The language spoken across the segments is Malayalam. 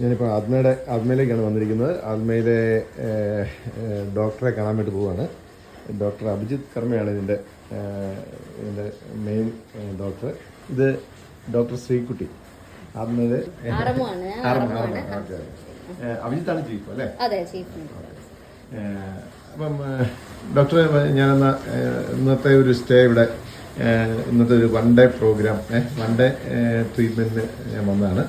ഞാനിപ്പോൾ ആത്മയുടെ ആത്മയിലേക്കാണ് വന്നിരിക്കുന്നത്. ആത്മയിലെ ഡോക്ടറെ കാണാൻ വേണ്ടി പോവാണ്. ഡോക്ടർ അഭിജിത്ത് കർമ്മയാണ് ഇതിന്റെ ഇതിന്റെ മെയിൻ ഡോക്ടർ. ഇത് ഡോക്ടർ ശ്രീകുട്ടി. ഏഹ്, അഭിജിത്താണ് ചീഫ് അല്ലേ? അപ്പം ഡോക്ടറെ ഞാനെന്നാ ഇന്നത്തെ ഒരു സ്റ്റേ ഇവിടെ ഇന്നത്തെ ഒരു one day program one day ട്രീറ്റ്മെന്റിന് ഞാൻ വന്നതാണ്.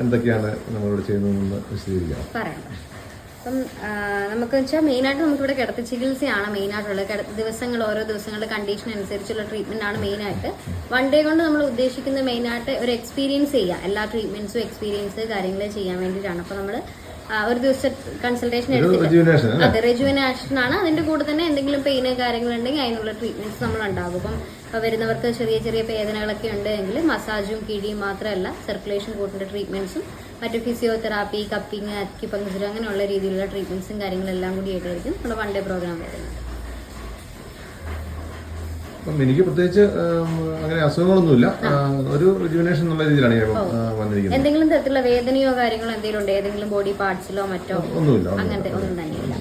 എന്തൊക്കെയാണ് നമ്മളിവിടെ ചെയ്യുന്നതെന്ന് വിശദീകരിക്കാം. അപ്പം നമുക്ക് വെച്ചാൽ മെയിനായിട്ട് നമുക്കിവിടെ കിടത്തി ചികിത്സയാണ് മെയിനായിട്ടുള്ളത്. ദിവസങ്ങൾ ഓരോ ദിവസങ്ങളുടെ കണ്ടീഷൻ അനുസരിച്ചുള്ള ട്രീറ്റ്മെന്റ് ആണ് മെയിനായിട്ട്. വൺ ഡേ കൊണ്ട് നമ്മൾ ഉദ്ദേശിക്കുന്നത് മെയിനായിട്ട് ഒരു എക്സ്പീരിയൻസ് ചെയ്യുക എല്ലാ ട്രീറ്റ്മെന്റ്സും എക്സ്പീരിയൻസ് കാര്യങ്ങൾ ചെയ്യാൻ വേണ്ടിയിട്ടാണ്. അപ്പോൾ നമ്മൾ ഒരു ദിവസം കൺസൾട്ടേഷൻ എടുത്തിട്ട്. അതെ റെജുവിനേഷൻ ആണ്. അതിന്റെ കൂടെ തന്നെ എന്തെങ്കിലും പെയിന് കാര്യങ്ങളുണ്ടെങ്കിൽ അതിനുള്ള ട്രീറ്റ്മെന്റ്സ് നമ്മൾ ഉണ്ടാകും അപ്പം വരുന്നവർക്ക് ചെറിയ ചെറിയ വേദനകളൊക്കെ ഉണ്ടെങ്കിൽ മസാജും കിഴിയും മാത്രമല്ല സർക്കുലേഷൻ കൂട്ടിന്റെ ട്രീറ്റ്മെന്റ്സും മറ്റു ഫിസിയോതെറാപ്പി കപ്പിങ് അക്യുപങ്ചർ അങ്ങനെയുള്ള രീതിയിലുള്ള ട്രീറ്റ്മെന്റ്സും കാര്യങ്ങളെല്ലാം കൂടി ആയിട്ടായിരിക്കും നമ്മുടെ വൺ ഡേ പ്രോഗ്രാം വരുന്നത്. അപ്പം എനിക്ക് പ്രത്യേകിച്ച് അങ്ങനെ അസുഖങ്ങളൊന്നുമില്ല. ഒരു റിജുവിനേഷൻ എന്നുള്ള രീതിയിലാണ് ഞാൻ വന്നിരിക്കുന്നത്. എന്തെങ്കിലും തരത്തിലുള്ള വേദനയോ കാര്യങ്ങളോ എന്തെങ്കിലും ഉണ്ടോ? ഏതെങ്കിലും ബോഡി പാർട്സിലോ മറ്റോ? ഒന്നുമില്ല. അങ്ങനത്തെ ഒന്നും തന്നെയില്ല.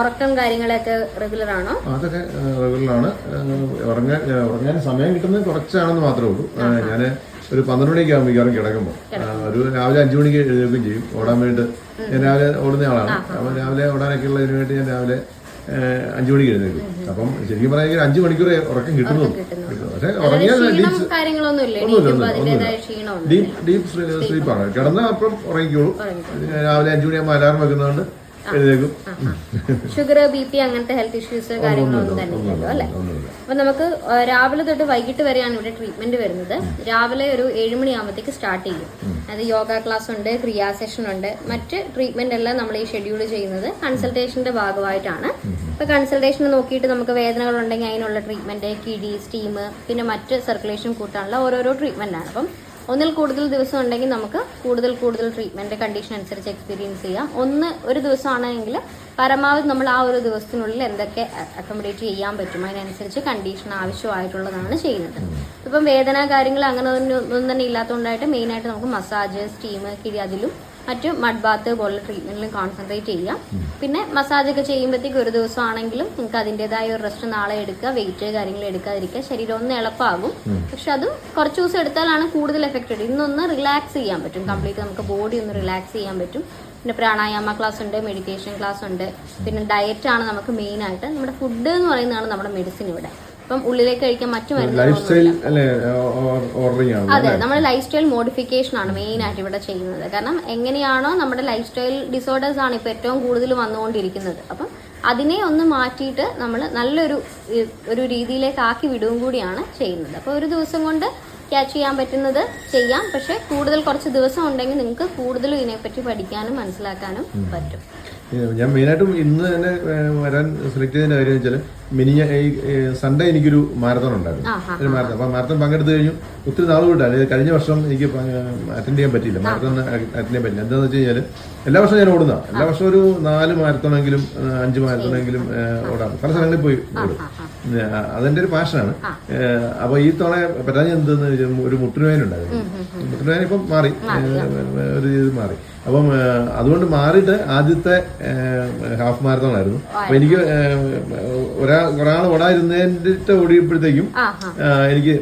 ഉറക്കം കാര്യങ്ങളൊക്കെ റെഗുലർ ആണോ? അതൊക്കെ റെഗുലറാണ് ഉറങ്ങാൻ ഏഹ്, ഉറങ്ങാൻ സമയം കിട്ടുന്നത് കുറച്ചാണെന്ന് മാത്രമേ ഉള്ളൂ. ഞാൻ ഒരു പന്ത്രണ്ട് മണിയൊക്കെ ആകുമ്പോൾ മിക്കവാറും കിടക്കുമ്പോൾ ഒരു രാവിലെ അഞ്ചു മണിക്ക് എഴുതുകയും ചെയ്യും. ഓടാൻ വേണ്ടി ഞാൻ രാവിലെ ഓടുന്ന ആളാണ് അപ്പം രാവിലെ ഓടാനൊക്കെ ഉള്ളതിന് വേണ്ടി ഞാൻ രാവിലെ അഞ്ചു മണിക്ക് എഴുന്നേക്കും അപ്പം ശരിക്കും പറയുക അഞ്ചു മണിക്കൂർ ഉറക്കം കിട്ടുന്നു പക്ഷെ ഉറങ്ങിയാൽ ഡീപ്പ് ഡീപ്പ് സ്ലീപ്പാണ്. കിടന്ന അപ്പം ഉറങ്ങിക്കോളൂ. രാവിലെ അഞ്ചു മണിയാകുമ്പോൾ അലാറം വെക്കുന്നതുകൊണ്ട് ഷുഗർ ബി പി അങ്ങനത്തെ ഹെൽത്ത് ഇഷ്യൂസ് കാര്യങ്ങളൊന്നും തന്നെ ഇല്ലല്ലോ അല്ലെ? അപ്പൊ നമുക്ക് രാവിലെ തൊട്ട് വൈകിട്ട് വരെയാണ് ഇവിടെ ട്രീറ്റ്മെന്റ് വരുന്നത്. രാവിലെ ഒരു ഏഴ് മണിയാകുമ്പോഴത്തേക്ക് സ്റ്റാർട്ട് ചെയ്യും. അത് യോഗ ക്ലാസ് ഉണ്ട് ക്രിയാ സെഷൻ ഉണ്ട്. മറ്റ് ട്രീറ്റ്മെന്റ് എല്ലാം നമ്മൾ ഈ ഷെഡ്യൂൾ ചെയ്യുന്നത് കൺസൾട്ടേഷന്റെ ഭാഗമായിട്ടാണ്. ഇപ്പൊ കൺസൾട്ടേഷൻ നോക്കിയിട്ട് നമുക്ക് വേദനകൾ ഉണ്ടെങ്കിൽ അതിനുള്ള ട്രീറ്റ്മെന്റ് കിഡി സ്റ്റീം പിന്നെ മറ്റ് സർക്കുലേഷൻ കൂട്ടാനുള്ള ഓരോരോ ട്രീറ്റ്മെന്റ് ആണ്. അപ്പം ഒന്നിൽ കൂടുതൽ ദിവസം ഉണ്ടെങ്കിൽ നമുക്ക് കൂടുതൽ കൂടുതൽ ട്രീറ്റ്മെന്റ് കണ്ടീഷൻ അനുസരിച്ച് എക്സ്പീരിയൻസ് ചെയ്യാം. ഒന്ന് ഒരു ദിവസമാണെങ്കിൽ പരമാവധി നമ്മൾ ആ ഒരു ദിവസത്തിനുള്ളിൽ എന്തൊക്കെ അക്കോമഡേറ്റ് ചെയ്യാൻ പറ്റും? അതിനനുസരിച്ച് കണ്ടീഷൻ ആവശ്യമായിട്ടുള്ളതാണ് ചെയ്യുന്നത്. ഇപ്പം വേദന കാര്യങ്ങൾ അങ്ങനെ ഒന്നും ഒന്നും തന്നെ ഇല്ലാത്തതുകൊണ്ടായിട്ട് മെയിനായിട്ട് നമുക്ക് മസാജ് സ്റ്റീം കിഴി അതിലും മറ്റു മഡ് ബാത്ത് പോലുള്ള ട്രീറ്റ്മെന്റിലും കോൺസെൻട്രേറ്റ് ചെയ്യാം. പിന്നെ മസാജ് ഒക്കെ ചെയ്യുമ്പോഴത്തേക്ക് ഒരു ദിവസം ആണെങ്കിലും നിങ്ങൾക്ക് അതിന്റെതായ ഒരു റെസ്റ്റ് നാളെ എടുക്കുക വെയിറ്റ് കാര്യങ്ങൾ എടുക്കാതിരിക്കുക. ശരീരം ഒന്ന് എളുപ്പമാകും പക്ഷെ അതും കുറച്ച് ദിവസം എടുത്താലാണ് കൂടുതൽ എഫക്റ്റഡ് ഇന്നൊന്ന് റിലാക്സ് ചെയ്യാൻ പറ്റും. കംപ്ലീറ്റ് നമുക്ക് ബോഡി ഒന്ന് റിലാക്സ് ചെയ്യാൻ പറ്റും. പിന്നെ പ്രാണായാമ ക്ലാസ് ഉണ്ട് മെഡിറ്റേഷൻ ക്ലാസ് ഉണ്ട്. പിന്നെ ഡയറ്റാണ് നമുക്ക് മെയിൻ ആയിട്ട്. നമ്മുടെ ഫുഡ് എന്ന് പറയുന്നതാണ് നമ്മുടെ മെഡിസിൻ ഇവിടെ. ഇപ്പം ഉള്ളിലേക്ക് കഴിക്കാൻ മറ്റു മരുന്നുകളൊന്നും അതെ നമ്മൾ ലൈഫ് സ്റ്റൈൽ മോഡിഫിക്കേഷൻ ആണ് മെയിൻ ആയിട്ട് ഇവിടെ ചെയ്യുന്നത്. കാരണം എങ്ങനെയാണോ നമ്മുടെ ലൈഫ് സ്റ്റൈൽ ഡിസോർഡേഴ്സ് ആണ് ഇപ്പൊ ഏറ്റവും കൂടുതൽ വന്നുകൊണ്ടിരിക്കുന്നത്. അപ്പം അതിനെ ഒന്ന് മാറ്റിയിട്ട് നമ്മൾ നല്ലൊരു ഒരു രീതിയിലേക്ക് ആക്കി വിടുകയും കൂടിയാണ് ചെയ്യുന്നത്. അപ്പോൾ ഒരു ദിവസം കൊണ്ട് ക്യാച്ച് ചെയ്യാൻ പറ്റുന്നത് ചെയ്യാം. പക്ഷെ കൂടുതൽ കുറച്ച് ദിവസം ഉണ്ടെങ്കിൽ നിങ്ങൾക്ക് കൂടുതലും ഇതിനെപ്പറ്റി പഠിക്കാനും മനസ്സിലാക്കാനും പറ്റും. ഞാൻ മെയിനായിട്ടും ഇന്ന് തന്നെ വരാൻ സെലക്ട് ചെയ്തതിന്റെ കാര്യം വെച്ചാൽ മിനി ഈ സൺഡേ എനിക്കൊരു മാരത്തോൺ ഉണ്ടായിരുന്നു. ഒരു മാരത്തോൺ അപ്പൊ മാരത്തോൺ പങ്കെടുത്തു കഴിഞ്ഞു. ഒത്തിരി നാൾ കൂട്ടാണ് കഴിഞ്ഞ വർഷം എനിക്ക് അറ്റൻഡ് ചെയ്യാൻ പറ്റിയില്ല. മാരത്തോൺ അറ്റൻഡ് ചെയ്യാൻ പറ്റില്ല എന്താണെന്ന് വെച്ച് കഴിഞ്ഞാൽ എല്ലാ വർഷവും ഞാൻ ഓടുന്ന എല്ലാ വർഷവും ഒരു നാല് മാരത്തോണെങ്കിലും അഞ്ച് മാരത്തോണെങ്കിലും ഓടാം. പല സ്ഥലങ്ങളിൽ പോയി ഓടും. അതെന്റെ ഒരു പാഷനാണ്. അപ്പൊ ഈ തവണ പറ്റാൻ എന്തെന്ന് വെച്ചാൽ ഒരു മുട്ടുവേദന ഉണ്ടായിരുന്നു. മുട്ടുവേദന ഇപ്പം മാറി. ഒരു ഇത് മാറി. അപ്പം അതുകൊണ്ട് മാറിയിട്ട് ആദ്യത്തെ ഹാഫ് മാരത്തോൺ ആയിരുന്നു. അപ്പൊ എനിക്ക് ഏഹ്, ഒരാ ഒരാൾ ഓടാതിരുന്നതിന്റെ ഓടിയപ്പോഴത്തേക്കും എനിക്ക്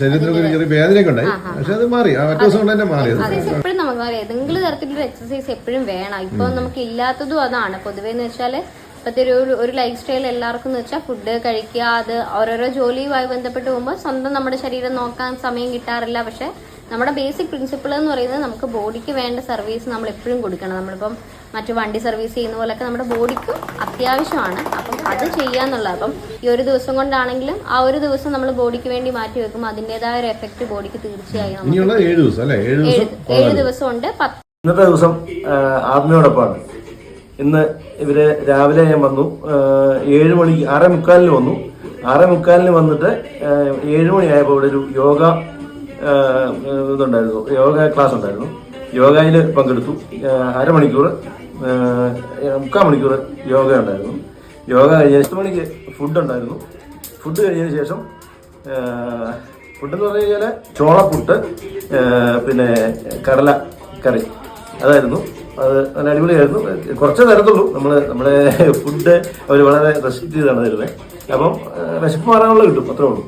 ശരീരത്തിനൊക്കെ ചെറിയ വേദനയൊക്കെ ഉണ്ടായി. പക്ഷെ അത് മാറി. ആ ഒറ്റ ദിവസം കൊണ്ട് തന്നെ മാറി എപ്പോഴും നമുക്ക് അറിയാം ഏതെങ്കിലും തരത്തിലുള്ള എക്സസൈസ് എപ്പോഴും വേണം. ഇപ്പൊ നമുക്ക് ഇല്ലാത്തതും അതാണ്. പൊതുവേ എന്ന് വെച്ചാൽ ഇപ്പത്തെ ഒരു ഒരു ലൈഫ് സ്റ്റൈൽ എല്ലാവർക്കും എന്ന് വെച്ചാൽ ഫുഡ് കഴിക്കുക അത് ഓരോരോ ജോലിയുമായി ബന്ധപ്പെട്ട് പോകുമ്പോൾ സ്വന്തം നമ്മുടെ ശരീരം നോക്കാൻ സമയം കിട്ടാറില്ല. പക്ഷെ നമ്മുടെ ബേസിക് പ്രിൻസിപ്പിൾ എന്ന് പറയുന്നത് നമുക്ക് ബോഡിക്ക് വേണ്ട സർവീസ് നമ്മൾ എപ്പോഴും കൊടുക്കണം. നമ്മളിപ്പം മറ്റു വണ്ടി സർവീസ് ചെയ്യുന്ന പോലെയൊക്കെ നമ്മുടെ ബോഡിക്ക് അത്യാവശ്യമാണ്. അപ്പം അത് ചെയ്യാന്നുള്ളത് അപ്പം ഈ ഒരു ദിവസം കൊണ്ടാണെങ്കിലും ആ ഒരു ദിവസം നമ്മൾ ബോഡിക്ക് വേണ്ടി മാറ്റി വെക്കുമ്പോൾ അതിന്റെതായ ഒരു എഫക്റ്റ് ബോഡിക്ക് തീർച്ചയായും ഏഴ് ദിവസം ഉണ്ട് ഇന്നത്തെ ദിവസം ആത്മയോടൊപ്പമാണ്. ഇന്ന് ഇവർ രാവിലെ ഞാൻ വന്നു. ഏഴ് മണി ആറേ മുക്കാലിന് വന്നു. ആറേ മുക്കാലിന് വന്നിട്ട് ഏഴ് മണിയായപ്പോൾ ഇവിടെ ഒരു യോഗ ഇതുണ്ടായിരുന്നു. യോഗ ക്ലാസ് ഉണ്ടായിരുന്നു. യോഗയിൽ പങ്കെടുത്തു. അരമണിക്കൂർ മുക്കാൽ മണിക്കൂർ യോഗ ഉണ്ടായിരുന്നു. യോഗ കഴിഞ്ഞ എട്ട് മണിക്ക് ഫുഡ് ഉണ്ടായിരുന്നു. ഫുഡ് കഴിഞ്ഞതിന് ശേഷം ഫുഡെന്ന് പറഞ്ഞു കഴിഞ്ഞാൽ ചോളപ്പുട്ട് പിന്നെ കടല കറി അതായിരുന്നു. അത് നല്ല അടിപൊളിയായിരുന്നു. കുറച്ചേ തരത്തുള്ളൂ. നമ്മൾ നമ്മുടെ ഫുഡ് അവർ വളരെ റെസ്ട്രിക്ട് ചെയ്താണ് തരുന്നത് അപ്പം വിശപ്പ് മാറാനുള്ള കിട്ടും. അത്രേ ഉള്ളൂ.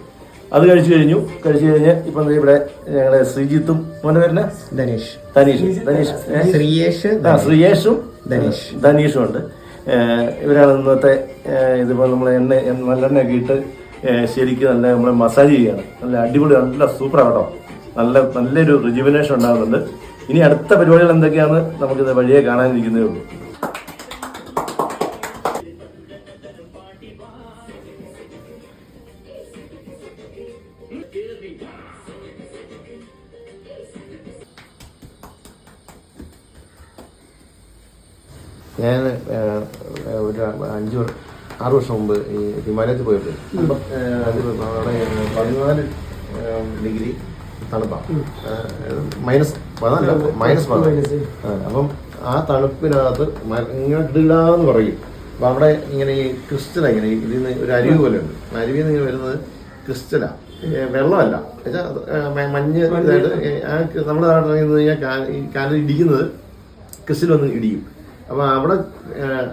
അത് കഴിച്ചു കഴിഞ്ഞു. കഴിച്ചു കഴിഞ്ഞ് ഇപ്പം ഇവിടെ ഞങ്ങളുടെ ശ്രീജിത്തും മോനെ പേരിന് ധനീഷ്. ധനീഷ്. ധനീഷ്? ശ്രീയേഷ് ആ ശ്രീയേഷും ധനീഷ്. ധനീഷും ഉണ്ട്. ഇവരാണ് ഇന്നത്തെ ഇതിപ്പോ ഇതിപ്പോൾ നമ്മൾ എണ്ണ നല്ലെണ്ണ നല്ലെണ്ണയൊക്കെ ഇട്ട് ശരിക്കും നല്ല നമ്മൾ മസാജ് ചെയ്യാണ്. നല്ല അടിപൊളി നല്ല സൂപ്പറാണ് കേട്ടോ. നല്ല നല്ലൊരു റിജുവിനേഷൻ ഉണ്ടാകുന്നുണ്ട്. ഇനി അടുത്ത പരിപാടികൾ എന്തൊക്കെയാണ് നമുക്കിത് വഴിയെ കാണാനിരിക്കുന്നേ ഉള്ളൂ. അഞ്ച് ആറ് വർഷം മുമ്പ് ഈ ഹിമാലയത്തിൽ പോയിട്ട് പതിനാല് ഡിഗ്രി തണുപ്പാണ് മൈനസ് പതിനാല് മൈനസ് പതിനാല്. അപ്പം ആ തണുപ്പിനകത്ത് ഇങ്ങനെ ഇടില്ലാന്ന് പറയും. അപ്പം അവിടെ ഇങ്ങനെ ഈ ക്രിസ്റ്റല ഇങ്ങനെ ഇതിൽ നിന്ന് ഒരു അരുവി പോലെ ഉണ്ട്. അരുവിൽ നിന്ന് ഇങ്ങനെ വരുന്നത് ക്രിസ്റ്റല. വെള്ളമല്ല. മഞ്ഞ് ഇതായിട്ട് ഏഹ്, നമ്മുടെ നാട്ടിൽ ഈ കാലിൽ ഇടിക്കുന്നത് ക്രിസ്റ്റൽ വന്ന് ഇടിയും. അപ്പൊ അവിടെ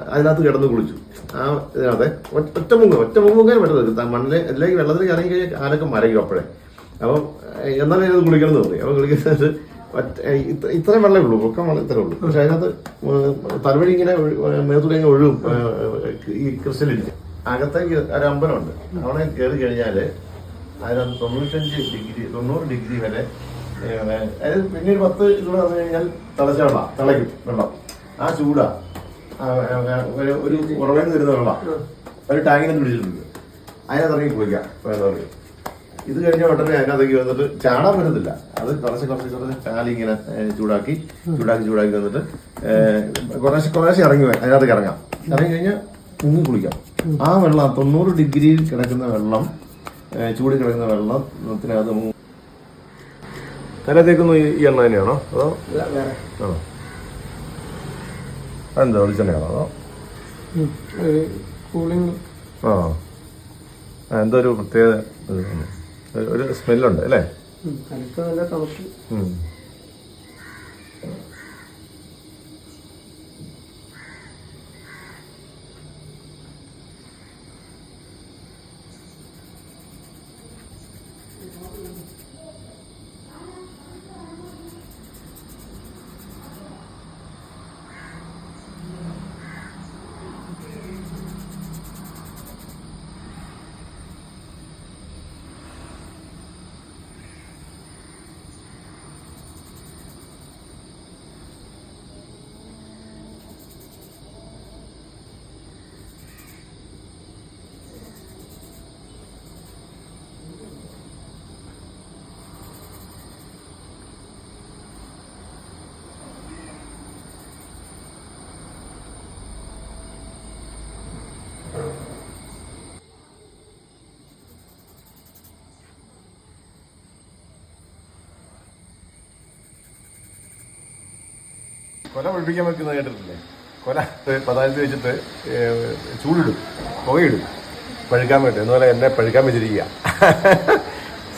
അതിനകത്ത് കിടന്ന് കുളിച്ചു. ആ ഇതിനകത്ത് ഒറ്റ മുങ്ങ ഒറ്റ മുങ്ങാൻ പറ്റത്തില്ല. മണ്ണിൽ അല്ലെങ്കിൽ വെള്ളത്തിലേക്ക് ഇറങ്ങി കഴിഞ്ഞാൽ ആരൊക്കെ മരയ്ക്കും അപ്പോഴേ. അപ്പം എന്നാലും ഞാനത് കുളിക്കണം എന്ന് തോന്നി. അപ്പൊ കുളിക്കുന്നത് ഇത്ര- വെള്ളമേ ഉള്ളൂ. പൊക്കം വെള്ളം ഇത്രേ ഉള്ളൂ. പക്ഷെ അതിനകത്ത് തലവഴി ഇങ്ങനെ മേത്തൂടെ ഇങ്ങനെ ഒഴുകും. ഈ ക്രിസ്റ്റലില്ല അകത്തേക്ക് ഒരു അമ്പലമുണ്ട്. അവിടെ കയറി കഴിഞ്ഞാൽ അതിനകത്ത് തൊണ്ണൂറ്റഞ്ച് ഡിഗ്രി തൊണ്ണൂറ് ഡിഗ്രി വരെ അതായത് പിന്നെ ഒരു പത്ത് ഇതുകൂടെ വന്നു കഴിഞ്ഞാൽ തിളച്ച വെള്ളം തിളയ്ക്കും വെള്ളം. ആ ചൂടാ. ഒരു ഒരു ഉറവേന്ന് വരുന്ന വെള്ളം. ഒരു ടാങ്കിനെ പിടിച്ചിട്ടുണ്ട്. അതിനകത്ത് ഇറങ്ങി കുളിക്കാം വേറെ ഇത് കഴിഞ്ഞ ഉടനെ അതിനകത്തേക്ക് വന്നിട്ട് ചാടാൻ പറ്റത്തില്ല. അത് കുറച്ച് കുറച്ച് കുറച്ച് കാലിങ്ങനെ ചൂടാക്കി ചൂടാക്കി ചൂടാക്കി വന്നിട്ട് കുറേശ്ശെ കുറേശ്ശെ ഇറങ്ങി വരാം. അതിനകത്തേക്ക് ഇറങ്ങാം. ഇറങ്ങി കഴിഞ്ഞാൽ മുങ്ങി കുളിക്കാം. ആ വെള്ളം തൊണ്ണൂറ് ഡിഗ്രിയിൽ കിടക്കുന്ന വെള്ളം ചൂട് കിടക്കുന്ന വെള്ളത്തിനകത്ത് തല തേക്കുന്ന ഈ എണ്ണ തന്നെയാണോ? അതോ ആണോ? അതെന്താ വെളിച്ചെണ്ണയാണോ കൂളിംഗ് ആ. എന്തോ ഒരു പ്രത്യേക ഒരു- സ്മെല്ലുണ്ട് അല്ലേ? Thank നല്ല തണുപ്പ് ഉം. കൊല ഒഴിപ്പിക്കാൻ വെക്കുന്നത് കേട്ടിട്ടില്ലേ? കൊല പതാഴത്ത് വെച്ചിട്ട് ചൂടിടും പുകയിടും പഴുക്കാൻ വേണ്ടി. എന്ന് പറഞ്ഞാൽ എന്നെ പഴുക്കാൻ വെച്ചിരിക്കുക.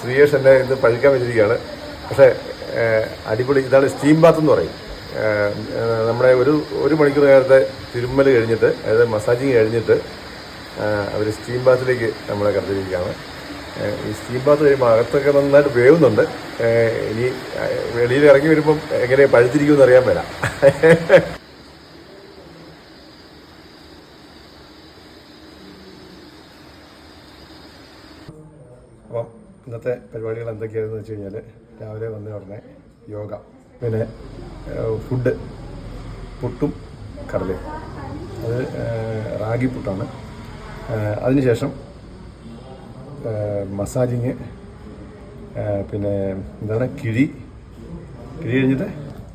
ശ്രീയേഷ് എന്നെ ഇത് പഴുക്കാൻ വെച്ചിരിക്കുകയാണ്. പക്ഷേ അടിപൊളി ഇതാണ് സ്റ്റീം ബാത്ത് എന്ന് പറയും. നമ്മുടെ ഒരു ഒരു മണിക്കൂർ നേരത്തെ തിരുമ്മൽ കഴിഞ്ഞിട്ട് അതായത് മസാജിങ് കഴിഞ്ഞിട്ട് അവർ സ്റ്റീം ബാത്തിലേക്ക് നമ്മളെ കടത്തിരിക്കുകയാണ് ഈ സ്റ്റീം ബാത്ത് കഴിയുമ്പോൾ അകത്തൊക്കെ നന്നായിട്ട് വേവുന്നുണ്ട്. ഇനി വെളിയിൽ ഇറങ്ങി വരുമ്പം എങ്ങനെ പഴുത്തിരിക്കുമെന്ന് അറിയാൻ മേല. അപ്പം ഇന്നത്തെ പരിപാടികൾ എന്തൊക്കെയാണെന്ന് വെച്ച് കഴിഞ്ഞാൽ രാവിലെ വന്ന ഉടനെ യോഗ പിന്നെ ഫുഡ് പുട്ടും കടലയും. അത് റാഗി പുട്ടാണ്. അതിനുശേഷം മസാജിങ് പിന്നെ എന്താണ്? കിഴി. കിഴി കഴിഞ്ഞിട്ട്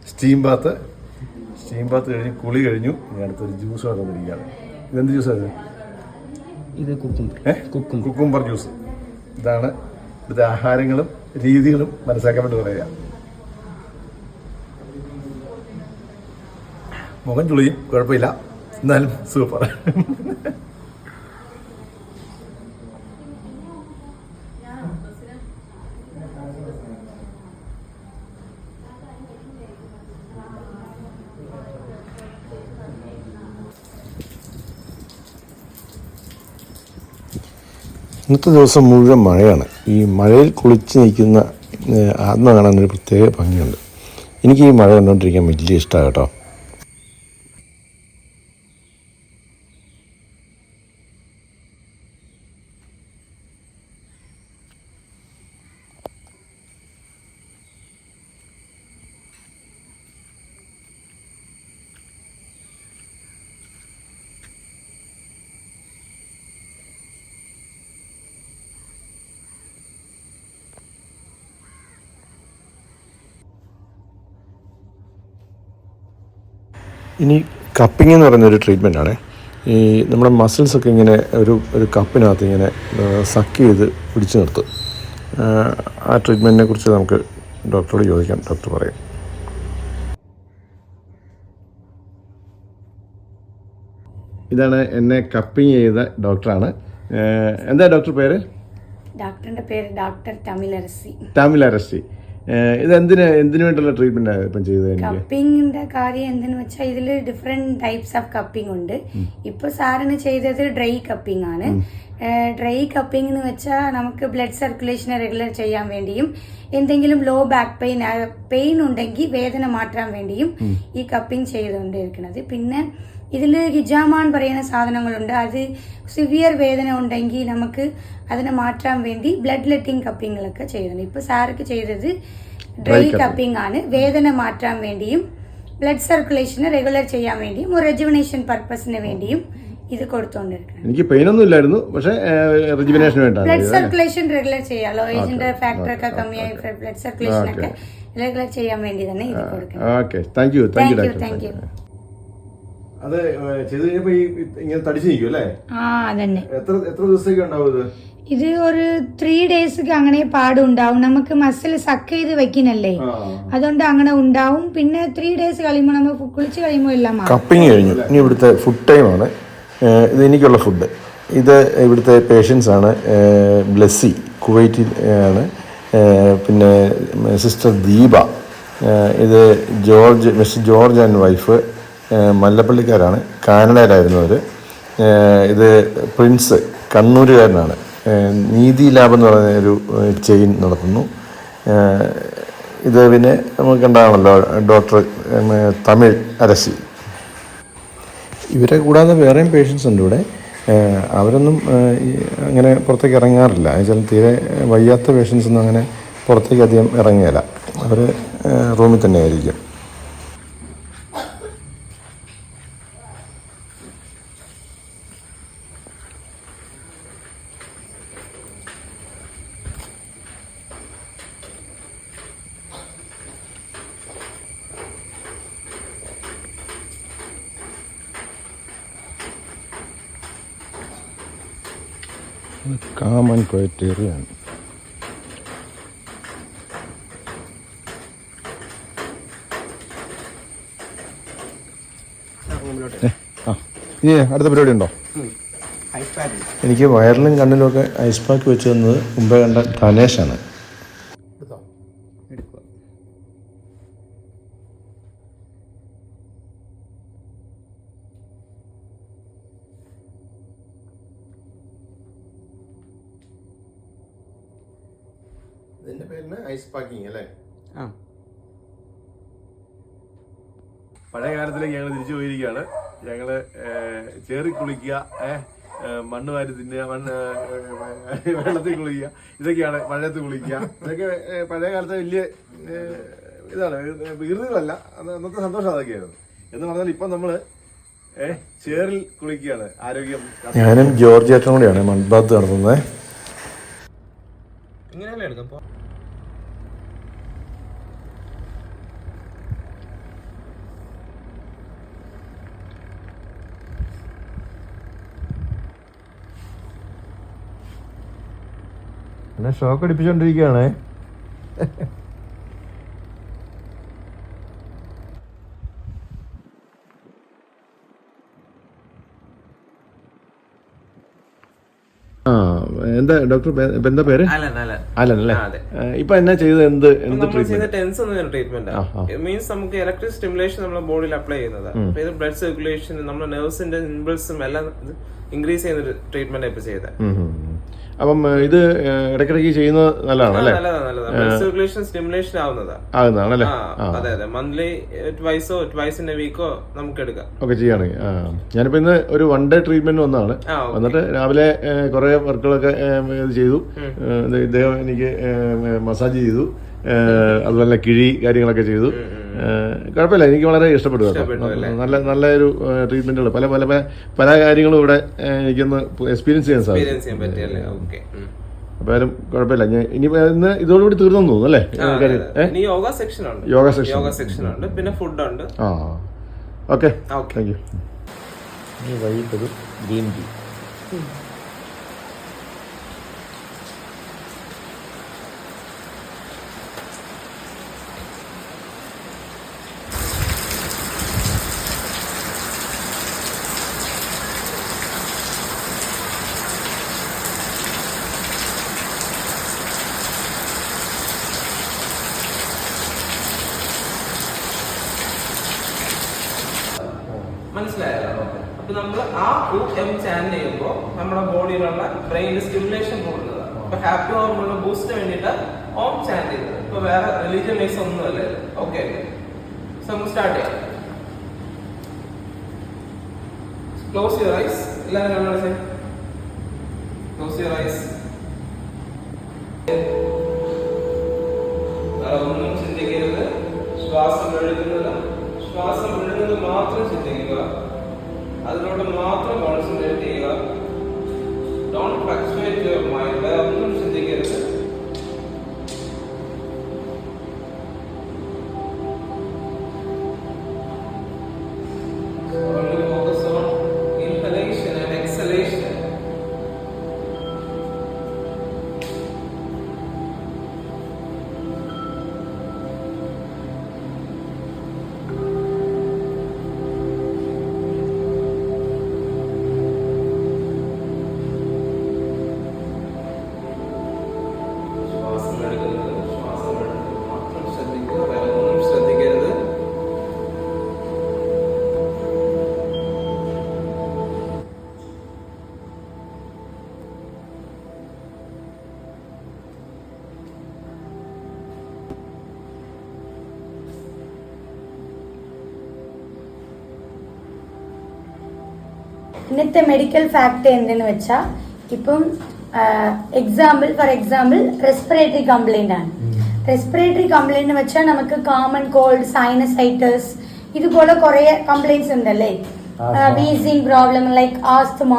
സ്റ്റീം ബാത്ത് സ്റ്റീം ബാത്ത് കഴിഞ്ഞ് കുളി കഴിഞ്ഞു. ഞാൻ അടുത്തൊരു ജ്യൂസ് വന്നിരിക്കുകയാണ് ഇതെന്ത് ജ്യൂസാണ് ഇത് കുക്കും ഏ? കുക്കും. കുക്കുംബർ ജ്യൂസ് ഇതാണ് ഇവിടുത്തെ ആഹാരങ്ങളും രീതികളും മനസ്സിലാക്കാൻ വേണ്ടി പറയുക. മുഖം ചുളിയും കുഴപ്പമില്ല. എന്നാലും സൂപ്പർ ഇന്നത്തെ ദിവസം മുഴുവൻ മഴയാണ്. ഈ മഴയിൽ കുളിച്ച് നിൽക്കുന്ന ആത്മ കാണാൻ ഒരു പ്രത്യേക ഭംഗിയുണ്ട്. എനിക്ക് ഈ മഴ കണ്ടുകൊണ്ടിരിക്കാൻ വലിയ ഇഷ്ടമാണ് കേട്ടോ. ഇനി കപ്പിംഗ് എന്ന് പറയുന്ന ഒരു ട്രീറ്റ്മെന്റ് ആണ്. ഈ നമ്മുടെ മസിൽസ് ഒക്കെ ഇങ്ങനെ ഒരു ഒരു കപ്പിനകത്ത് ഇങ്ങനെ സക്ക് ചെയ്ത് പിടിച്ചു നിർത്തും. ആ, ട്രീറ്റ്മെന്റിനെ കുറിച്ച് നമുക്ക് ഡോക്ടറോട് ചോദിക്കാം. ഡോക്ടർ പറയും. ഇതാണ് എന്നെ കപ്പിംഗ് ചെയ്ത ഡോക്ടറാണ് എന്താ ഡോക്ടർ പേര്? ഡോക്ടറിന്റെ പേര് ഡോക്ടർ തമിലരസി ടാമിൽ അറസ്റ്റി ഇത് എന്തിന് എന്തിനു വേണ്ടിയുള്ള ട്രീറ്റ്മെന്റ് ഇപ്പം ചെയ്തത് കപ്പിങ്ങിന്റെ കാര്യം എന്തെന്ന് വെച്ചാൽ ഇതിൽ ഡിഫറെന്റ് ടൈപ്സ് ഓഫ് കപ്പിംഗ് ഉണ്ട്. ഇപ്പൊ സാറിന് ചെയ്തത് ഡ്രൈ കപ്പിംഗ് ആണ്. ഡ്രൈ കപ്പിംഗ് എന്ന് വെച്ചാൽ നമുക്ക് ബ്ലഡ് സർക്കുലേഷൻ റെഗുലർ ചെയ്യാൻ വേണ്ടിയും എന്തെങ്കിലും ലോ ബാക്ക് പെയിൻ പെയിൻ ഉണ്ടെങ്കിൽ വേദന മാറ്റാൻ വേണ്ടിയും ഈ കപ്പിംഗ് ചെയ്തുകൊണ്ടിരിക്കുന്നത്. പിന്നെ ഇതിൽ ഹിജാമാൻ പറയുന്ന സാധനങ്ങളുണ്ട്. അത് സിവിയർ വേദന ഉണ്ടെങ്കിൽ നമുക്ക് അതിനെ മാറ്റാൻ വേണ്ടി ബ്ലഡ് ലെറ്റിംഗ് കപ്പിങ്ങുകളൊക്കെ ചെയ്യുന്നുണ്ട് ഇപ്പോൾ സാർക്ക് ചെയ്തത് ഡ്രൈ കപ്പിംഗ് ആണ്. വേദന മാറ്റാൻ വേണ്ടിയും ബ്ലഡ് സർക്കുലേഷനെ റെഗുലർ ചെയ്യാൻ വേണ്ടിയും ഒരു റെജുവിനേഷൻ പർപ്പസിന് വേണ്ടിയും ഇത് കൊടുത്തുകൊണ്ടിരിക്കുന്നത് എനിക്ക് പെയിനൊന്നും ഇല്ലായിരുന്നു. പക്ഷേ റിജുവിനേഷന് വേണ്ട ബ്ലഡ് സർക്കുലേഷൻ റെഗുലർ ചെയ്യാമല്ലോ ഏജിന്റെ ഫാക്ടർ ഒക്കെ കമ്മിയായി ബ്ലഡ് സർക്കുലേഷൻ ഒക്കെ റെഗുലർ ചെയ്യാൻ വേണ്ടി തന്നെ ഇത് കൊടുക്കുന്നത് okay thank you thank you thank you അത് ചെയ്ത് കഴിഞ്ഞപ്പോ ഈ ഇങ്ങനെ തടിച്ചു നിൽക്കും അല്ലേ? ആ അതന്നെ. എത്ര എത്ര ദിവസത്തേക്ക് ഉണ്ടാവും ഇത്? ഇത് ഒരു ത്രീ ഡേയ്സ് അങ്ങനെ പാടുണ്ടാവും നമുക്ക് മസിൽ സക്ക് ചെയ്ത് വെക്കണല്ലേ അതുകൊണ്ട് അങ്ങനെ ഉണ്ടാവും. പിന്നെ ത്രീ ഡേയ്സ് കഴിയുമ്പോൾ നമ്മൾ കുളിച്ച് കഴിയുമ്പോൾ എല്ലാം കപ്പിങ് കഴിഞ്ഞു. ഇനി ഇവിടുത്തെ ഫുഡ് ടൈമാണ് ഇത് എനിക്കുള്ള ഫുഡ് ഇത് ഇവിടുത്തെ പേഷ്യൻസ് ആണ്. ബ്ലെസ്സി കുവൈറ്റിൽ ആണ്. പിന്നെ സിസ്റ്റർ ദീപ. ഇത് George mister George and wife. മല്ലപ്പള്ളിക്കാരാണ്. കാനഡയിലായിരുന്നു അവർ ഇത് പ്രിൻസ് കണ്ണൂരുകാരനാണ്. നീതി ലാബ് എന്ന് പറയുന്ന ഒരു ചെയിൻ നടത്തുന്നു. ഇത് പിന്നെ നമുക്ക് ഉണ്ടാകണമല്ലോ ഡോക്ടർ തമിഴ് അരശി. ഇവരെ കൂടാതെ വേറെയും പേഷ്യൻസ് ഉണ്ട് ഇവിടെ. അവരൊന്നും അങ്ങനെ പുറത്തേക്ക് ഇറങ്ങാറില്ല. എന്നുവെച്ചാൽ തീരെ വയ്യാത്ത പേഷ്യൻസ് ഒന്നും അങ്ങനെ പുറത്തേക്ക് അധികം ഇറങ്ങുകയില്ല അവർ റൂമിൽ തന്നെ ആയിരിക്കും ആ. ഇനി അടുത്ത പരിപാടി ഉണ്ടോ? എനിക്ക് വയറിലും കണ്ണിലും ഒക്കെ ഐസ് പാക്ക് വെച്ച് തന്നത് മുമ്പേ കണ്ട ധനേഷാണ്. ഐസ് പാക്കിംഗ് അല്ലേ? പഴയ കാലത്തിലേക്ക് ഞങ്ങൾ തിരിച്ചു പോയിരിക്കുകയാണ്. ഞങ്ങൾ ചേറി കുളിക്കുക ഏഹ്, മണ്ണ് വാരി തിന്നുക മണ്ണ് വെള്ളത്തിൽ കുളിക്കുക ഇതൊക്കെയാണ് മഴയത്ത് കുളിക്കുക. ഇതൊക്കെ പഴയ കാലത്തെ വലിയ ഇതാണ് അന്ന് അന്നത്തെ സന്തോഷം അതൊക്കെയായിരുന്നു. എന്ന് പറഞ്ഞാൽ ഇപ്പം നമ്മൾ ഏഹ്, ചേറിൽ കുളിക്കുകയാണ്. ആരോഗ്യം ഞാനും ജോർജ് ഏട്ടനും കൂടിയാണ് മൺബാത്ത് നടത്തുന്നത്. ഇങ്ങനെയല്ലേ എടുക്കാം എന്നെ ഷോക്ക് അടിപ്പിച്ചുകൊണ്ടിരിക്കുകയാണ് ആ എന്താ ഡോക്ടർ ഇപ്പൊ എന്താ പേര്? അല്ല? അല്ല അല്ലല്ലേ ഇപ്പൊ എന്നാ ചെയ്തത്? എന്ത് എന്ത് ടെൻസ് എന്ന ട്രീറ്റ്മെന്റ് മീൻസ് നമുക്ക് ഇലക്ട്രിക് സ്റ്റിമുലേഷൻ നമ്മുടെ ബോഡിയിൽ അപ്ലൈ ചെയ്യുന്നത്. അപ്പൊ ഇത് ബ്ലഡ് സർക്കുലേഷൻ നമ്മുടെ നെർവ്സിന്റെ ഇമ്പൾസും എല്ലാം ഇൻക്രീസ് ചെയ്യുന്ന ഒരു ട്രീറ്റ്മെന്റ് ഇപ്പൊ ചെയ്തത് അപ്പം ഇത് ഇടയ്ക്കിടയ്ക്ക് ചെയ്യുന്നത് നല്ലതാണ് അല്ലേ? സർക്കുലേഷൻ സ്റ്റിമുലേഷൻ ആവുന്നതാ. ആകുന്നതാണ് അല്ലേ അതെ അതെ. മന്ത്ലി ട്വൈസോ ട്വൈസ് ഇൻ എ വീക്കോ നമുക്ക് എടുക്കാം. ഓക്കെ ചെയ്യുകയാണെങ്കിൽ ആ. ഞാനിപ്പോൾ ഇന്ന് ഒരു വൺ ഡേ ട്രീറ്റ്മെന്റ് വന്നതാണ്. ഓക്കേ. വന്നിട്ട് രാവിലെ കുറെ വർക്കുകളൊക്കെ ഇത് ചെയ്തു. ഇദ്ദേഹം എനിക്ക് മസാജ് ചെയ്തു. അതുപോലെ കിഴി കാര്യങ്ങളൊക്കെ ചെയ്തു. കുഴപ്പമില്ല. എനിക്ക് വളരെ ഇഷ്ടപ്പെട്ടു നല്ല നല്ല നല്ലൊരു ട്രീറ്റ്മെന്റുകൾ പല പല പല കാര്യങ്ങളും ഇവിടെ എനിക്കൊന്ന് എക്സ്പീരിയൻസ് ചെയ്യാൻ സാധിക്കും എക്സ്പീരിയൻസ് ചെയ്യാൻ പറ്റിയല്ലേ? ഓക്കെ അപ്പോൾ ആരും കുഴപ്പമില്ല. ഞാൻ ഇനി ഇന്ന് ഇതോടുകൂടി തീർന്നു തോന്നുന്നു അല്ലേ? യോഗ സെക്ഷൻ ഉണ്ട്. യോഗ സെക്ഷൻ യോഗ സെക്ഷൻ ഉണ്ട്. പിന്നെ ഫുഡ് ഉണ്ട്. ആ. ഓക്കെ ഓക്കെ താങ്ക് യു ഇനി വൈകിട്ടൊരു ഗ്രീൻ ടീ. മനസ്സിലായല്ലോ അപ്പൊ നമ്മൾ ആ ഒ എം ചാനൽ ചെയ്യുമ്പോൾ നമ്മുടെ ബോഡിയിലുള്ള ബ്രെയിൻ സ്റ്റിമുലേഷൻ കൂടുന്നത്. അപ്പൊ ഹാപ്പി ഹോർമോണിന് ബൂസ്റ്റിന് വേണ്ടിയിട്ട് ഓം ചാനൽ ചെയ്തത് ഇപ്പൊ വേറെ റിലീജിയൻ ബേസ് ഒന്നുമല്ല ഓക്കെ സോ നമുക്ക് സ്റ്റാർട്ട് ചെയ്യാം. ക്ലോസ് യുവർ ഐസ് എല്ലാവരും ക്ലോസ് യുവർ ഐസ് ഒന്നും ചിന്തിക്കരുത്. ശ്വാസം എഴുതുന്നത് ശ്വാസം എഴുതുന്നത് മാത്രം ചിന്തിക്കുക ഇന്നത്തെ മെഡിക്കൽ ഫാക്ട് എന്തെന്ന് വെച്ചാൽ ഇപ്പം example for example respiratory complaint ആണ് റെസ്പിറേറ്ററി കംപ്ലൈന്റ് എന്ന് വെച്ചാൽ നമുക്ക് കോമൺ കോൾഡ് സൈനസൈറ്റസ് ഇതുപോലെ കുറെ കംപ്ലൈന്റ്സ് ഉണ്ടല്ലേ വീസിങ് പ്രോബ്ലം ലൈക്ക് ആസ്തമ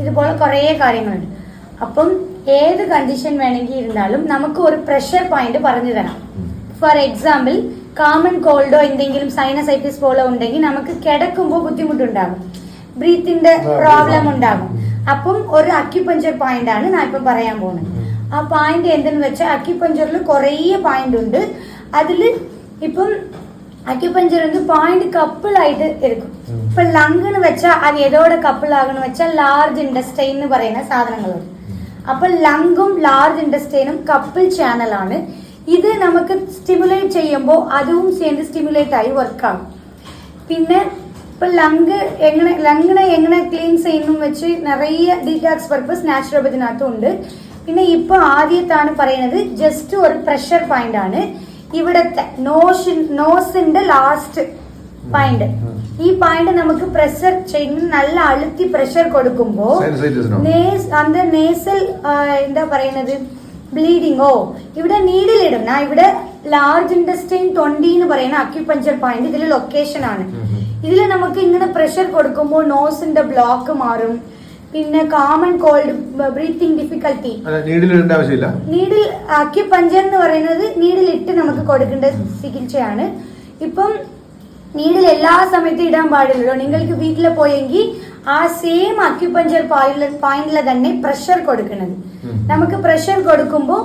ഇതുപോലെ കുറേ കാര്യങ്ങളുണ്ട് അപ്പം ഏത് കണ്ടീഷൻ വേണമെങ്കിൽ ഇരുന്നാലും നമുക്ക് ഒരു പ്രഷർ പോയിന്റ് പറഞ്ഞു തരാം ഫോർ എക്സാമ്പിൾ കോമൺ കോൾഡോ എന്തെങ്കിലും സൈനസൈറ്റിസ് പോലെ ഉണ്ടെങ്കിൽ നമുക്ക് കിടക്കുമ്പോൾ ബുദ്ധിമുട്ടുണ്ടാകും ബ്രീത്തിന്റെ പ്രോബ്ലം ഉണ്ടാകും അപ്പം ഒരു അക്യുപഞ്ചർ പോയിന്റ് ആണ് ഞാൻ ഇപ്പം പറയാൻ പോകുന്നത് ആ പോയിന്റ് എന്തെന്ന് വെച്ചാൽ അക്യുപഞ്ചറിൽ കുറേ പോയിന്റ് ഉണ്ട് അതിൽ ഇപ്പം അക്യുപഞ്ചർ ഉണ്ട് പോയിന്റ് കപ്പിൾ ആയിട്ട് എടുക്കും ഇപ്പൊ ലങ് എന്ന് വെച്ചാൽ അത് ഏതോടെ കപ്പിൾ ആകണം വെച്ചാൽ ലാർജ് ഇൻഡസ്ട്രൈൻ എന്ന് പറയുന്ന സാധനങ്ങളുണ്ട് അപ്പൊ ലങ്കും ലാർജ് ഇൻഡസ്ട്രൈനും കപ്പിൾ ചാനലാണ് ഇത് നമുക്ക് സ്റ്റിമുലേറ്റ് ചെയ്യുമ്പോൾ അതും சேர்ந்து സ്റ്റിമുലേറ്റ് ആയി വർക്കാകും പിന്നെ ഇപ്പൊ ലങ് എങ്ങനെ ലങ്ങിനെ എങ്ങനെ ക്ലീൻ ചെയ്യുന്നു വെച്ച് നിറയെ ഡീറ്റാക്സ് പർപ്പസ് നാച്ചുറോപ്പത്തിനകത്തും ഉണ്ട് പിന്നെ ഇപ്പൊ ആദ്യത്താണ് പറയുന്നത് ജസ്റ്റ് ഒരു പ്രഷർ പോയിന്റ് ആണ്. ഇവിടത്തെ നോസ് നോസിന്റെ ലാസ്റ്റ് പോയിന്റ് ഈ പോയിന്റ് നമുക്ക് പ്രഷർ ചെയ്യുന്ന നല്ല അഴുത്തി പ്രഷർ കൊടുക്കുമ്പോ നേസ് അന്ത നേസൽ എന്താ പറയുന്നത്? ഓ ഇവിടെ നീഡിലിടും ഞാൻ ഇവിടെ ലാർജ് ഇൻഡസ്ട്രീൻ ട്വന്റി എന്ന് പറയുന്ന അക്യുപഞ്ചർ പോയിന്റ് ഇതിൽ ലൊക്കേഷൻ ആണ്. ഇതിൽ നമുക്ക് ഇങ്ങനെ പ്രഷർ കൊടുക്കുമ്പോൾ നോസിന്റെ ബ്ലോക്ക് മാറും. പിന്നെ common cold breathing difficulty needle ആവശ്യമില്ല. നീഡിൽ അക്യുപഞ്ചർ എന്ന് പറയുന്നത് നീഡിൽ ഇട്ട് നമുക്ക് കൊടുക്കേണ്ട ചികിത്സയാണ്. ഇപ്പം നീഡിൽ എല്ലാ സമയത്തും ഇടാൻ പാടില്ലല്ലോ. നിങ്ങൾക്ക് വീട്ടിൽ പോയെങ്കിൽ ആ സെയിം അക്യുപഞ്ചർ പോയിന്റിൽ തന്നെ പ്രഷർ കൊടുക്കുന്നത് നമുക്ക് പ്രഷർ കൊടുക്കുമ്പോൾ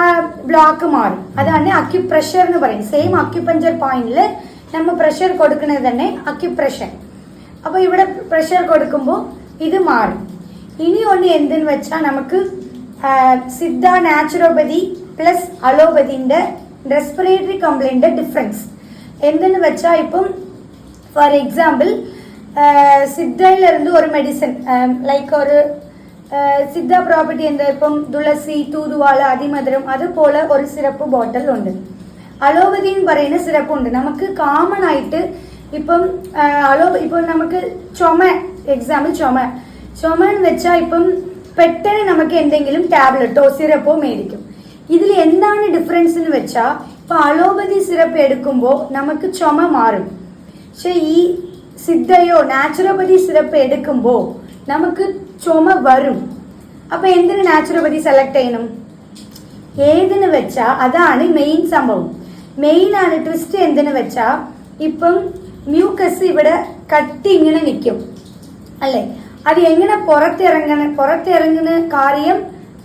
ആ ബ്ലോക്ക് മാറും. അതാണ് അക്യുപ്രഷർ എന്ന് പറയും സെയിം അക്യുപഞ്ചർ പോയിന്റിൽ നമ്മൾ പ്രഷർ കൊടുക്കുന്നത് തന്നെ അക്യുപ്രഷർ അപ്പോൾ ഇവിടെ പ്രഷർ കൊടുക്കുമ്പോൾ ഇത് മാറും ഇനി ഒന്ന് എന്തെന്ന് വെച്ചാൽ നമുക്ക് സിദ്ധ നാച്ചുറോപ്പതി പ്ലസ് അലോപ്പതിൻ്റെ റെസ്പിറേറ്ററി കംപ്ലൈൻ്റെ ഡിഫറൻസ് എന്തെന്ന് വെച്ചാൽ ഇപ്പം ஃபார் எக்ஸாம்பிள் சித்தையிலிருந்து ஒரு மெடிசன் லைக் ஒரு சித்தா ப்ராப்பர்ட்டி இந்த இப்போ துளசி தூதுவாழை அதிமதுரம் அது போல் ஒரு சிறப்பு பாட்டில் உண்டு അലോപതി എന്ന് പറയുന്ന സിറപ്പ് ഉണ്ട് നമുക്ക് കോമൺ ആയിട്ട് ഇപ്പം അലോ ഇപ്പം നമുക്ക് ചുമ എക്സാമ്പിൾ ചുമ. ചുമ എന്ന് വെച്ചാൽ ഇപ്പം പെട്ടെന്ന് നമുക്ക് എന്തെങ്കിലും ടാബ്ലറ്റോ സിറപ്പോ മേടിക്കും. ഇതിൽ എന്താണ് ഡിഫറൻസ് എന്ന് വെച്ചാൽ ഇപ്പൊ അലോപതി സിറപ്പ് എടുക്കുമ്പോൾ നമുക്ക് ചുമ മാറും. പക്ഷെ ഈ സിദ്ധയോ നാച്ചുറോപ്പതി സിറപ്പ് എടുക്കുമ്പോൾ നമുക്ക് ചുമ വരും. അപ്പൊ എന്തിന് നാച്ചുറോപ്പതി സെലക്ട് ചെയ്യണം? ഏതിന് വെച്ചാ അതാണ് മെയിൻ സംഭവം. മെയിൻ ആണ് ട്വിസ്റ്റ് എന്തിന് വെച്ചാ ഇപ്പം മ്യൂക്കസ് ഇവിടെ കട്ടി ഇങ്ങനെ നിൽക്കും അല്ലേ അത് എങ്ങനെ പുറത്തിറങ്ങണ പുറത്തിറങ്ങുന്ന കാര്യം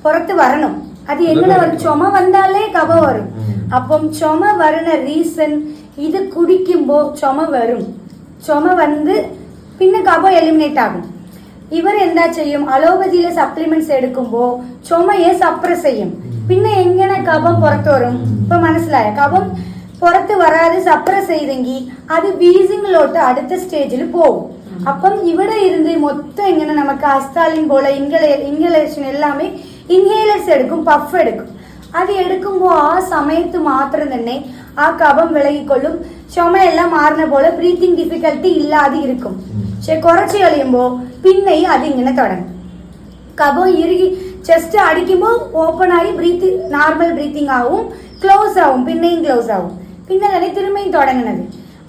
പുറത്ത് വരണം അത് എങ്ങനെ വരും ചുമ വന്നാലേ കഫ വരും അപ്പം ചുമ വരണ റീസൺ ഇത് കുടിക്കുമ്പോ ചുമ വരും ചുമ വന്ന് പിന്നെ കഫ എലിമിനേറ്റ് ആകും ഇവർ എന്താ ചെയ്യും അലോപതിയിലെ സപ്ലിമെന്റ്സ് എടുക്കുമ്പോ ചുമയെ സപ്രസ് ചെയ്യും പിന്നെ എങ്ങനെ കഫം പുറത്തു വരും? ഇപ്പൊ മനസ്സിലായ? കഫം പുറത്ത് വരാതെ സപ്രസ് ചെയ്തെങ്കിൽ അത് വീസിങ്ങിലോട്ട് അടുത്ത സ്റ്റേജിൽ പോകും. അപ്പം ഇവിടെ ഇരുന്ന് മൊത്തം ഇങ്ങനെ നമുക്ക് അസ്താലിൻ പോലെ ഇൻഗലേ ഇൻഹലേഷൻ എല്ലാമേ ഇൻഹേലേഴ്സ് എടുക്കും പഫ് എടുക്കും. അത് എടുക്കുമ്പോൾ ആ സമയത്ത് മാത്രം തന്നെ ആ കഫം വിളകിക്കൊള്ളും. ചുമയെല്ലാം മാറുന്ന പോലെ ബ്രീത്തിങ് ഡിഫിക്കൽട്ടി ഇല്ലാതെ ഇരിക്കും. പക്ഷെ കുറച്ച് കഴിയുമ്പോൾ പിന്നെയും അതിങ്ങനെ തുടങ്ങും. കഫം ഇറുകി ചെസ്റ്റ് അടിക്കുമ്പോൾ ഓപ്പൺ ആയി ബ്രീത്ത് നോർമൽ ബ്രീത്തിങ് ആവും ക്ലോസ് ആവും പിന്നെയും ക്ലോസ് ആവും പിന്നെ തന്നെ തിരുമ്മയും തുടങ്ങുന്നത്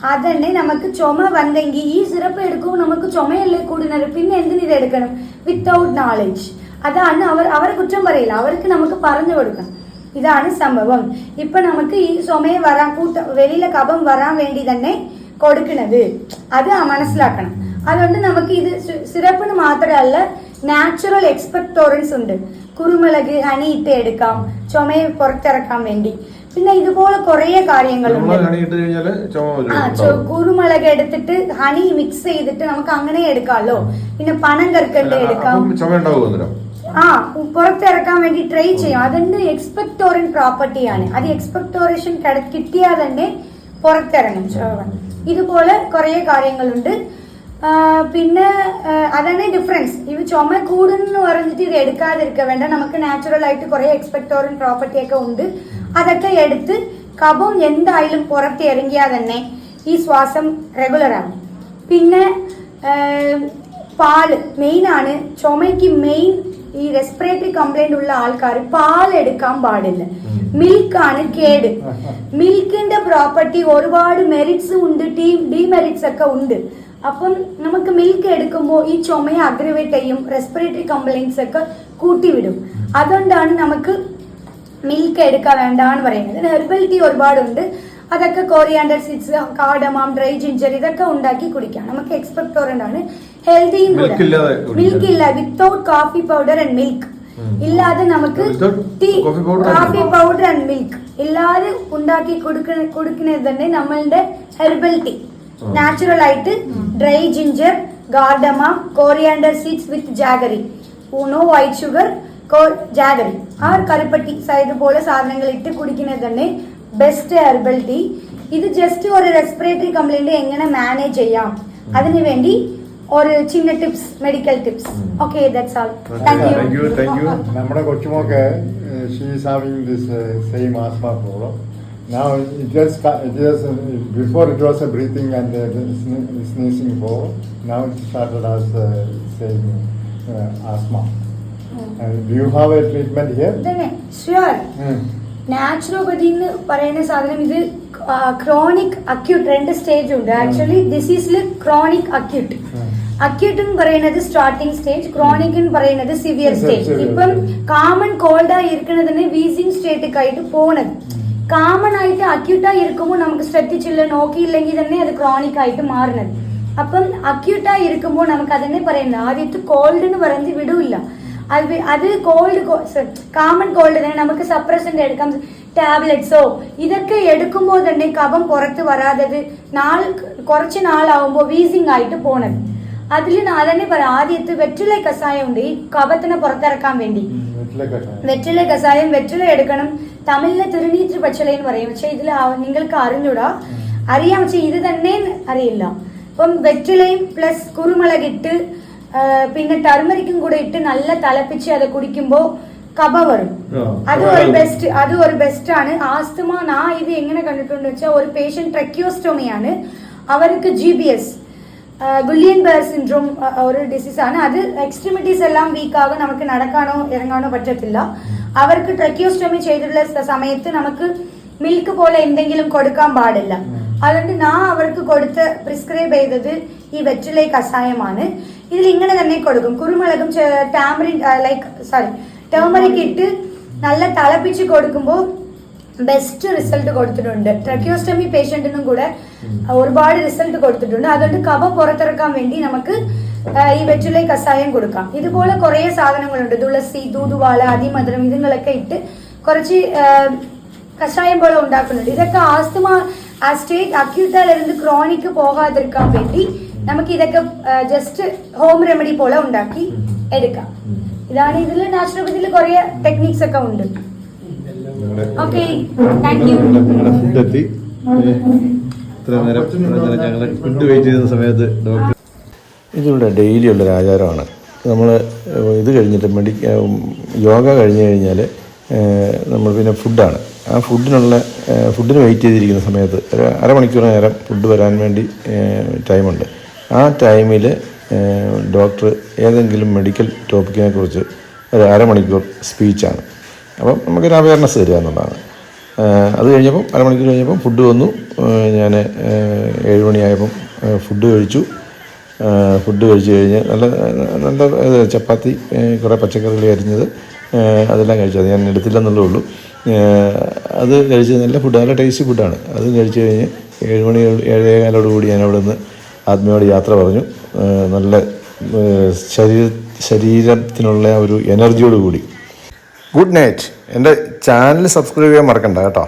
അതന്നെ നമുക്ക് ചുമ വന്നെങ്കിൽ ഈ സിറപ്പ് എടുക്കുമ്പോൾ നമുക്ക് ചുമയല്ലേ കൂടുന്നത് പിന്നെ എന്തിനു ഇത് എടുക്കണം വിത്തൗട്ട് നോളജ് അതാണ് അവർ അവരെ കുറ്റം പറയില്ല അവർക്ക് നമുക്ക് പറഞ്ഞു കൊടുക്കണം ഇതാണ് സംഭവം ഇപ്പൊ നമുക്ക് ഈ ചുമയെ വരാൻ കൂട്ട വെളിയിലെ കഫം വരാൻ വേണ്ടി തന്നെ കൊടുക്കുന്നത് അത് മനസ്സിലാക്കണം അതുകൊണ്ട് നമുക്ക് ഇത് സി- സിറപ്പിന് മാത്രമല്ല നാച്ചുറൽ എക്സ്പെക്ടോറൻസ് ഉണ്ട്. കുരുമുളക് അനിയിട്ട് എടുക്കാം. ചുമയെ പുറത്തിറക്കാൻ വേണ്ടി. പിന്നെ ഇതുപോലെ കുറേ കാര്യങ്ങളുണ്ട്. ആ കുരുമുളക് എടുത്തിട്ട് ഹണി മിക്സ് ചെയ്തിട്ട് നമുക്ക് അങ്ങനെ എടുക്കാമല്ലോ. പിന്നെ പണം കർക്കണ്ട് എടുക്കാം. ആ പുറത്തിറക്കാൻ വേണ്ടി ട്രൈ ചെയ്യാം. അതെന്റെ എക്സ്പെക്ടോറിൻ പ്രോപ്പർട്ടിയാണ് അത് എക്സ്പെക്ടോറേഷൻ കിട്ടിയാൽ തന്നെ പുറത്തിറങ്ങും. ഇതുപോലെ കുറേ കാര്യങ്ങളുണ്ട്. പിന്നെ അതാണ് ഡിഫറൻസ് ഇത് ചുമ കൂടുന്നു പറഞ്ഞിട്ട് ഇത് എടുക്കാതിരിക്കുക വേണ്ട. നമുക്ക് നാച്ചുറൽ ആയിട്ട് കുറേ എക്സ്പെക്ടോറിൻ പ്രോപ്പർട്ടി ഒക്കെ ഉണ്ട്. അതൊക്കെ എടുത്ത് കഫം എന്തായാലും പുറത്ത് ഇറങ്ങിയാൽ തന്നെ ഈ ശ്വാസം റെഗുലർ ആണ്. പിന്നെ പാൽ മെയിൻ ആണ്. ചുമയ്ക്ക് മെയിൻ ഈ റെസ്പിറേറ്ററി കംപ്ലൈന്റ് ഉള്ള ആൾക്കാർ പാൽ എടുക്കാൻ പാടില്ല. മിൽക്ക് ആണ് കേട്. മിൽക്കിന്റെ പ്രോപ്പർട്ടി ഒരുപാട് മെറിറ്റ്സ് ഉണ്ട് ഡിമെറിറ്റ്സ് ഒക്കെ ഉണ്ട്. അപ്പം നമുക്ക് മിൽക്ക് എടുക്കുമ്പോൾ ഈ ചുമയെ അഗ്രവേറ്റ് ചെയ്യും റെസ്പിറേറ്ററി കംപ്ലൈൻസ് ഒക്കെ കൂട്ടിവിടും. അതുകൊണ്ടാണ് നമുക്ക് മിൽക്ക് എടുക്കാൻ വേണ്ടാന്ന് പറയുന്നത്. ഹെർബൽ ടീ ഒരുപാടുണ്ട്. അതൊക്കെ coriander seeds cardamom dry ginger ഇതൊക്കെ ഉണ്ടാക്കി കുടിക്കാം. നമുക്ക് എക്സ്പെക്ടോറന്റ് ആണ്. ഹെൽത്തിയും മിൽക്ക് ഇല്ല. Without coffee powder and milk ഇല്ലാതെ നമുക്ക് tea coffee powder and milk ഇല്ലാതെ ഉണ്ടാക്കി കൊടുക്കുന്ന കൊടുക്കുന്നത് തന്നെ നമ്മളുടെ ഹെർബൽ ടീ നാച്ചുറൽ ആയിട്ട് dry ginger cardamom coriander seeds with jaggery ഊണോ white sugar jaggery ആ കരുപ്പട്ടി സൈഡ് പോലെ സാധനങ്ങൾ ഇട്ട് കുടിക്കുന്നത് തന്നെ ബെസ്റ്റ് ഹെർബൽ ടീ ഇത് ജസ്റ്റ് ഒരു റെസ്പിറേറ്ററി കംപ്ലൈന്റ് എങ്ങനെ മാനേജ് ചെയ്യാം? അതിനു വേണ്ടി ഒരു ചിന്ന tips medical tips okay that's all thank you you thank you നമ്മുടെ കൊച്ചുമോക്ക് she is having this same asthma problem Now it just it just before it was a breathing and uh, sne- sneezing problem. Now it started as uh, saying uh, asthma. Mm. And do you have a treatment here? Sure Hmm. Naturopathy എന്ന് പറയുന്ന സാധനം ഇത് ക്രോണിക് അക്യൂട്ട് രണ്ട് സ്റ്റേജ് ഉണ്ട് ആക്ച്വലി ഡിസീസിൽ ക്രോണിക് അക്യൂട്ട് അക്യൂട്ട് എന്ന് പറയുന്നത് സ്റ്റാർട്ടിംഗ് സ്റ്റേജ് ക്രോണിക് എന്ന് പറയുന്നത് സിവിയർ സ്റ്റേജ് ഇപ്പം കാമൺ കോൾഡായി ഇരിക്കുന്നതിന് വീസിംഗ് സ്റ്റേറ്റ് ആയിട്ട് പോണത് കാമൺ ആയിട്ട് അക്യൂട്ടായി ഇരിക്കുമ്പോൾ നമുക്ക് ശ്രദ്ധിച്ചില്ല നോക്കിയില്ലെങ്കിൽ തന്നെ അത് ക്രോണിക് ആയിട്ട് മാറുന്നത് അപ്പം അക്യൂട്ടായി ഇരിക്കുമ്പോൾ നമുക്ക് അതന്നെ പറയുന്നത് ആദ്യത്തെ കോൾഡ് എന്ന് പറയുന്നത് വിടൂല്ല അത് വി- അത് കോൾഡ് കാമൺ കോൾഡ് തന്നെ നമുക്ക് സപ്രസന്റ് എടുക്കാം ടാബ്ലറ്റ്സോ ഇതൊക്കെ എടുക്കുമ്പോൾ തന്നെ കഫം പുറത്ത് വരാതത് നാൾ കുറച്ച് നാളാവുമ്പോൾ വീസിങ് ആയിട്ട് പോണത് അതിൽ അതന്നെ പറയാം ആദ്യത്തെ വെറ്റില കഷായം ഉണ്ട് ഈ കഫത്തിനെ പുറത്തിറക്കാൻ വേണ്ടി വീട്ടിലേക്ക് വെറ്റില കഷായം വെറ്റില എടുക്കണം തമിഴിലെ തിരുനീറ്റ് പച്ചല എന്ന് പറയും. പക്ഷെ ഇതിൽ നിങ്ങൾക്ക് അറിഞ്ഞൂടാ. അറിയാം. പക്ഷെ ഇത് തന്നെ അറിയില്ല. അപ്പം വെറ്റിലയും പ്ലസ് കുരുമുളകിട്ട് ഇട്ട് പിന്നെ ടർമറിക്കും കൂടെ ഇട്ട് നല്ല തിളപ്പിച്ച് അത് കുടിക്കുമ്പോ കബ വരും. അത് ഒരു ബെസ്റ്റ് അത് ഒരു ബെസ്റ്റ് ആണ്. ആസ്തമ നാ ഇത് എങ്ങനെ കണ്ടിട്ടുണ്ട് വെച്ചാൽ ഒരു പേഷ്യന്റ് ട്രക്യോസ്റ്റോമിയാണ് അവർക്ക് G B S Guillain Barre syndrome ഒരു ഡിസീസ് ആണ്. അത് എക്സ്ട്രിമിറ്റീസ് എല്ലാം വീക്ക് ആകും നമുക്ക് നടക്കാനോ ഇറങ്ങാനോ പറ്റത്തില്ല. അവർക്ക് ട്രക്കിയോസ്റ്റോമി ചെയ്തിട്ടുള്ള സമയത്ത് നമുക്ക് മിൽക്ക് പോലെ എന്തെങ്കിലും കൊടുക്കാൻ പാടില്ല. അതുകൊണ്ട് ഞാൻ അവർക്ക് കൊടുത്ത് പ്രിസ്ക്രൈബ് ചെയ്തത് ഈ വെറ്റിലെ കഷായമാണ്. ഇതിൽ ഇങ്ങനെ തന്നെ കൊടുക്കും. കുരുമുളകും ടാമറിൻ ലൈക്ക് സോറി ടേമറിക് ഇട്ട് നല്ല തിളപ്പിച്ച് കൊടുക്കുമ്പോൾ ബെസ്റ്റ് റിസൾട്ട് കൊടുത്തിട്ടുണ്ട്. ട്രക്കിയോസ്റ്റമി പേഷ്യന്റിനും കൂടെ ഒരുപാട് റിസൾട്ട് കൊടുത്തിട്ടുണ്ട്. അതുകൊണ്ട് കവ പുറത്തിറക്കാൻ വേണ്ടി നമുക്ക് ഈ വെറ്റിലെ കഷായം കൊടുക്കാം. ഇതുപോലെ കുറേ സാധനങ്ങളുണ്ട്. തുളസി തൂതുവാള അതിമധുരം ഇതുങ്ങളൊക്കെ ഇട്ട് കുറച്ച് പോലെ ഉണ്ടാക്കുന്നുണ്ട്. ഇതൊക്കെ ആസ്തുമ ആ സ്റ്റേജ് അക്യൂട്ടാലിരുന്ന് ക്രോണിക്ക് പോകാതിരിക്കാൻ വേണ്ടി നമുക്ക് ഇതൊക്കെ ജസ്റ്റ് ഹോം റെമഡി പോലെ ഉണ്ടാക്കി എടുക്കാം. ഇതാണ് ഇതിൽ നാച്ചുറോപ്പതിയിൽ കുറെ ടെക്നിക്സ് ഒക്കെ ഉണ്ട്. ഓക്കെ താങ്ക് യു ഇത്ര നേരം ഇത്ര ഞങ്ങൾ ഫുഡ് വെയിറ്റ് ചെയ്യുന്ന സമയത്ത് ഡോക്ടർ ഇതിവിടെ ഡെയിലി ഉള്ളൊരു ആചാരമാണ്. നമ്മൾ ഇത് കഴിഞ്ഞിട്ട് മെഡി യോഗ കഴിഞ്ഞ് കഴിഞ്ഞാൽ നമ്മൾ പിന്നെ ഫുഡാണ് ആ ഫുഡിനുള്ള ഫുഡിന് വെയിറ്റ് ചെയ്തിരിക്കുന്ന സമയത്ത് ഒരു അരമണിക്കൂർ നേരം ഫുഡ് വരാൻ വേണ്ടി ടൈമുണ്ട് ആ ടൈമിൽ ഡോക്ടർ ഏതെങ്കിലും മെഡിക്കൽ ടോപ്പിക്കിനെ കുറിച്ച് ഒരു അരമണിക്കൂർ സ്പീച്ചാണ് അപ്പം നമുക്കൊരു അവയർനെസ് തരിക എന്നുള്ളതാണ്. അത് കഴിഞ്ഞപ്പം അരമണിക്കൂർ കഴിഞ്ഞപ്പം ഫുഡ് വന്നു. ഞാൻ ഏഴ് മണിയായപ്പം ഫുഡ് കഴിച്ചു. ഫുഡ് കഴിച്ച് കഴിഞ്ഞ് നല്ല നല്ല ചപ്പാത്തി കുറേ പച്ചക്കറികൾ അരിഞ്ഞത് അതെല്ലാം കഴിച്ചു. അത് ഞാൻ എടുത്തില്ലെന്നുള്ളേ ഉള്ളൂ. അത് കഴിച്ച് നല്ല ഫുഡ് നല്ല ടേസ്റ്റി ഫുഡാണ് അത് കഴിച്ച് കഴിഞ്ഞ് ഏഴ് മണി ഏഴേകാലോട് കൂടി ഞാൻ അവിടെ നിന്ന് ആത്മയോട് യാത്ര പറഞ്ഞു. നല്ല ശരീര ശരീരത്തിനുള്ള ഒരു എനർജിയോട് കൂടി. Good night. എന്റെ ചാനൽ സബ്സ്ക്രൈബ് ചെയ്യാൻ മറക്കണ്ട കേട്ടോ.